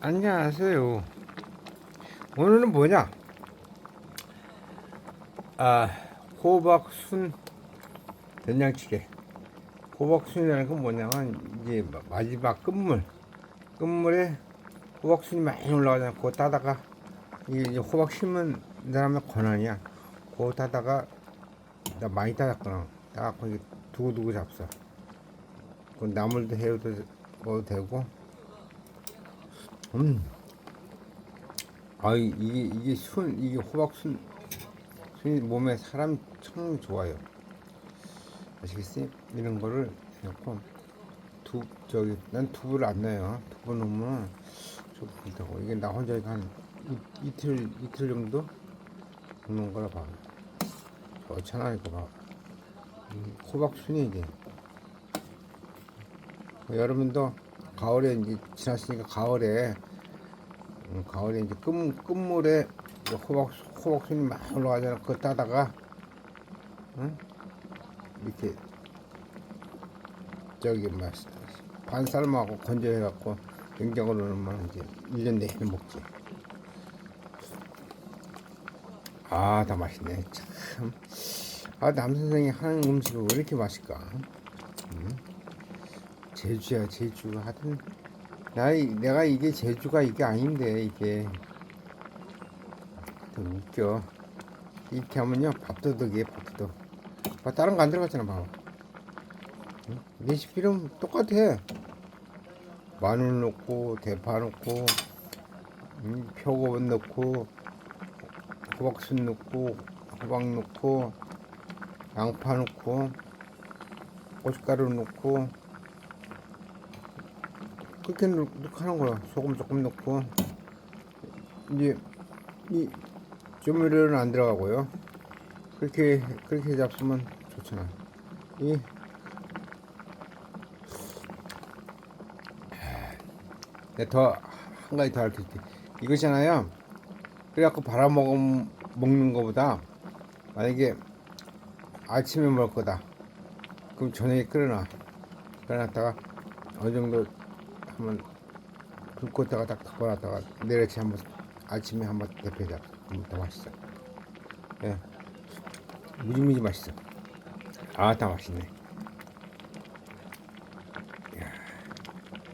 안녕하세요. 오늘은 뭐냐? 아, 호박순 된장찌개. 호박순이라는 건 뭐냐면 이제 마- 마지막 끝물, 끝물에 호박순이 많이 올라가잖아. 그거 따다가 이제 호박 심은 사람의 권한이야. 그거 따다가 나 많이 따졌거나 따갖고 두고두고 잡숴. 그 나물도 해도 먹어도 되고. 음. 아 이게 이게 순 이게 호박 순 순이 몸에 사람 참 좋아요. 아시겠어요? 이런 거를 해놓고 두 저기 난 두부를 안 넣어요. 두부 넣으면 좀 그렇다고 이게 나 혼자 한 이, 이틀 이틀 정도 먹는 거라 봐. 좋잖아 이거 봐. 음, 호박 순이 이게 여러분도 가을에 이제 지났으니까 가을에 음, 가을에 이제 끝, 끝물에 호박 호박순이 막 올라가잖아. 그거 따다가 응? 이렇게 저기 막 반삶하고 건조해갖고 냉장고로 넣으면 이제 1년 내내 먹지. 아, 다 맛있네. 참. 아, 남 선생이 하는 음식을 왜 이렇게 맛있까? 음? 제주야, 제주. 하여튼, 나, 이- 내가 이게 제주가 이게 아닌데, 이게. 좀 웃겨. 이렇게 하면요, 밥도둑이에요, 밥도둑. 아, 다른 거 안 들어갔잖아, 봐봐. 응? 레시피 는 똑같아. 마늘 넣고, 대파 넣고, 음, 표고버섯 넣고, 호박순 넣고, 호박 넣고, 양파 넣고, 고춧가루 넣고, 그렇게 넣, 넣고 하는 거야. 소금 조금 넣고, 이제, 이, 조미료는 안 들어가고요. 그렇게, 그렇게 잡수면 좋잖아. 이, 네, 더, 한 가지 더 알려줄게. 이거잖아요. 그래갖고 먹, 먹는 거보다, 만약에 아침에 먹을 거다. 그럼 저녁에 끓여놔. 끓여놨다가 어느 정도 한번 불 껐다가 딱 덮어놨다가 내일 아침 한번 아침에 한번 데펴자. 그럼 더 맛있어. 예. 무지무지 맛있어. 아, 다 맛있네.